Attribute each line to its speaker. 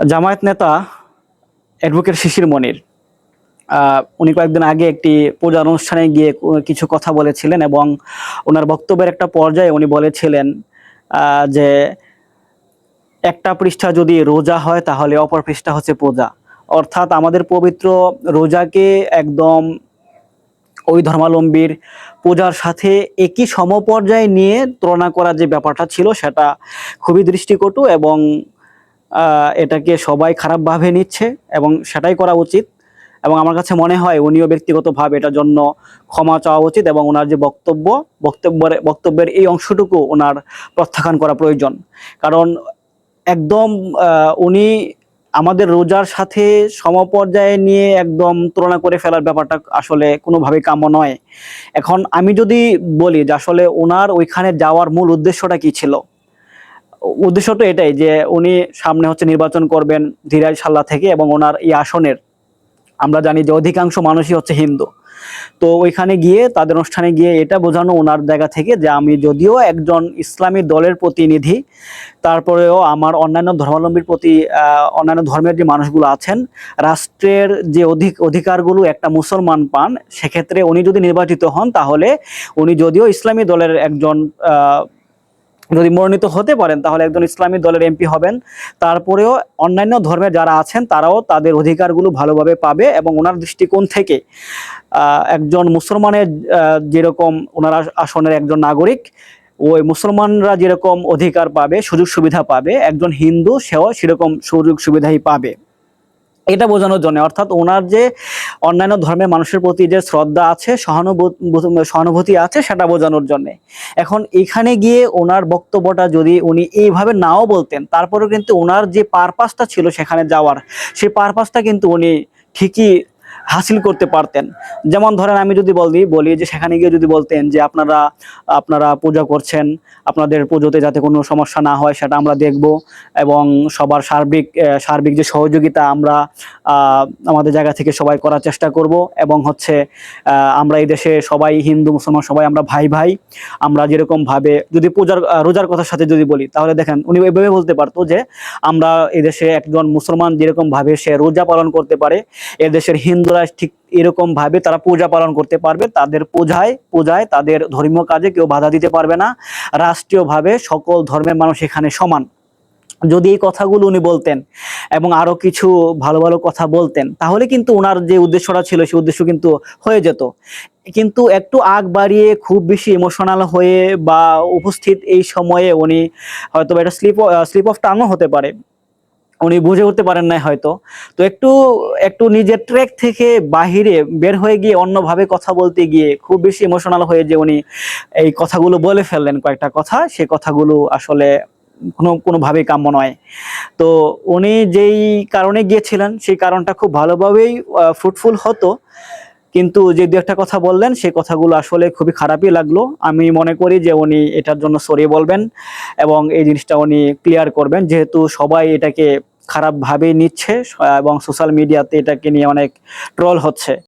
Speaker 1: জামায়াত নেতা অ্যাডভোকেট শিশির মনির উনি কয়েকদিন আগে একটি পূজা অনুষ্ঠানে গিয়ে কিছু কথা বলেছিলেন এবং ওনার বক্তব্যের একটা পর্যায়ে উনি বলেছিলেন যে একটা পৃষ্ঠা যদি রোজা হয় তাহলে অপর পৃষ্ঠা হচ্ছে পূজা। অর্থাৎ আমাদের পবিত্র রোজাকে একদম ওই ধর্মাবলম্বীর পূজার সাথে একই সমপর্যায়ে নিয়ে তুলনা করার যে ব্যাপারটা ছিল সেটা খুবই দৃষ্টিকটু এবং এটাকে সবাই খারাপভাবে নিচ্ছে এবং সেটাই করা উচিত। এবং আমার কাছে মনে হয় উনিও ব্যক্তিগতভাবে এটার জন্য ক্ষমা চাওয়া উচিত এবং ওনার যে বক্তব্য, বক্তব্যের বক্তব্যের এই অংশটুকু ওনার প্রত্যাখ্যান করা প্রয়োজন। কারণ একদম উনি আমাদের রোজার সাথে সমপর্যায়ে নিয়ে একদম তুলনা করে ফেলার ব্যাপারটা আসলে কোনোভাবেই কাম্য নয়। এখন আমি যদি বলি যে আসলে ওনার ওইখানে যাওয়ার মূল উদ্দেশ্যটা কি ছিল উদ্দেশ্যটা এটাই যে উনি সামনে হচ্ছে নির্বাচন করবেন ধীরাজ সাল্লা থেকে এবং ওনার এই আসনের, আমরা জানি যে অধিকাংশ মানুষই হচ্ছে হিন্দু। তো ওইখানে গিয়ে, তাদের অনুষ্ঠানে গিয়ে এটা বোঝানো ওনার জায়গা থেকে যে আমি যদিও একজন ইসলামী দলের প্রতিনিধি, তারপরেও আমার অন্যান্য ধর্মাবলম্বীর প্রতি অন্যান্য ধর্মের যে মানুষগুলো আছেন, রাষ্ট্রের যে অধিক, অধিকারগুলো একটা মুসলমান পান, সেক্ষেত্রে উনি যদি নির্বাচিত হন, তাহলে উনি যদিও ইসলামী দলের একজন যদি মনোনীত হতে পারেন, তাহলে একজন ইসলামী দলের এমপি হবেন। তারপরেও অন্যান্য ধর্মের যারা আছেন, তারাও তাদের অধিকারগুলো ভালোভাবে পাবে এবং ওনার দৃষ্টিকোণ থেকে একজন মুসলমানের যেরকম ওনার আসনের একজন নাগরিক, ওই মুসলমানরা যেরকম অধিকার পাবে, সুযোগ সুবিধা পাবে, একজন হিন্দু সেও সেরকম সুযোগ সুবিধাই পাবে। এটা বোঝানোর জন্য, অর্থাৎ ওনার যে অন্যান্য ধর্মের মানুষের প্রতি যে শ্রদ্ধা আছে, সহানুভূতি সহানুভূতি আছে, সেটা বোঝানোর জন্য। এখন এখানে গিয়ে ওনার বক্তব্যটা যদি উনি এইভাবে নাও বলতেন, তারপরেও কিন্তু ওনার যে পারপাসটা ছিল সেখানে যাওয়ার সেই পারপাসটা কিন্তু উনি ঠিকই হাসিল করতে পারতেন। যেমন ধরেন আমি যদি বলি বলি যে সেখানে গিয়ে যদি বলতেন যে আপনারা আপনারা পূজা করছেন, আপনাদের পুজোতে যাতে কোনো সমস্যা না হয় সেটা আমরা দেখব এবং সবার সার্বিক সার্বিক যে সহযোগিতা আমরা আমাদের জায়গা থেকে সবাই করার চেষ্টা করব এবং হচ্ছে আমরা এই দেশে সবাই হিন্দু, মুসলমান সবাই আমরা ভাই ভাই, আমরা যেরকম ভাবে যদি পূজার রোজার কথার সাথে যদি বলি, তাহলে দেখেন উনি এভাবে বলতে পারতো যে আমরা এদেশে একজন মুসলমান যেরকম ভাবে সে রোজা পালন করতে পারে এদেশের হিন্দুরা ঠিক এরকম ভাবে তারা পূজা পালন করতে পারবে, তাদের পূজায় পূজায় তাদের ধর্মীয় কাজে কেউ বাধা দিতে পারবে না। রাষ্ট্রীয়ভাবে সকল ধর্মের মানুষ এখানে সমান। যদি এই কথাগুলো উনি বলতেন এবং আরও কিছু ভালো ভালো কথা বলতেন, তাহলে কিন্তু ওনার যে উদ্দেশ্যটা ছিল সেই উদ্দেশ্য কিন্তু হয়ে যেত। কিন্তু একটু আগ বাড়িয়ে খুব বেশি ইমোশনাল হয়ে বা উপস্থিত এই সময়ে উনি হয়তো এটা স্লিপ স্লিপ অফ টাংও হতে পারে। উনি বুঝে উঠতে পারেন নাই হয়তো। তো একটু একটু নিজের ট্র্যাক থেকে বাহিরে বের হয়ে গিয়ে অন্যভাবে কথা বলতে গিয়ে খুব বেশি ইমোশনাল হয়ে যে উনি এই কথাগুলো বলে ফেললেন কয়েকটা কথা, সে কথাগুলো আসলে কোনো, কোনোভাবেই কাম্য নয়। তো উনি যেই কারণে গিয়েছিলেন, সেই কারণটা খুব ভালোভাবেই ফ্রুটফুল হতো। কিন্তু যে দু একটা কথা বললেন, সেই কথাগুলো আসলে খুবই খারাপই লাগল। আমি মনে করি যে উনি এটার জন্য সরি বলবেন এবং এই জিনিসটা উনি ক্লিয়ার করবেন। যেহেতু সবাই এটাকে খারাপভাবেই নিচ্ছে, এবং সোশ্যাল মিডিয়াতে এটাকে নিয়ে অনেক ট্রল হচ্ছে।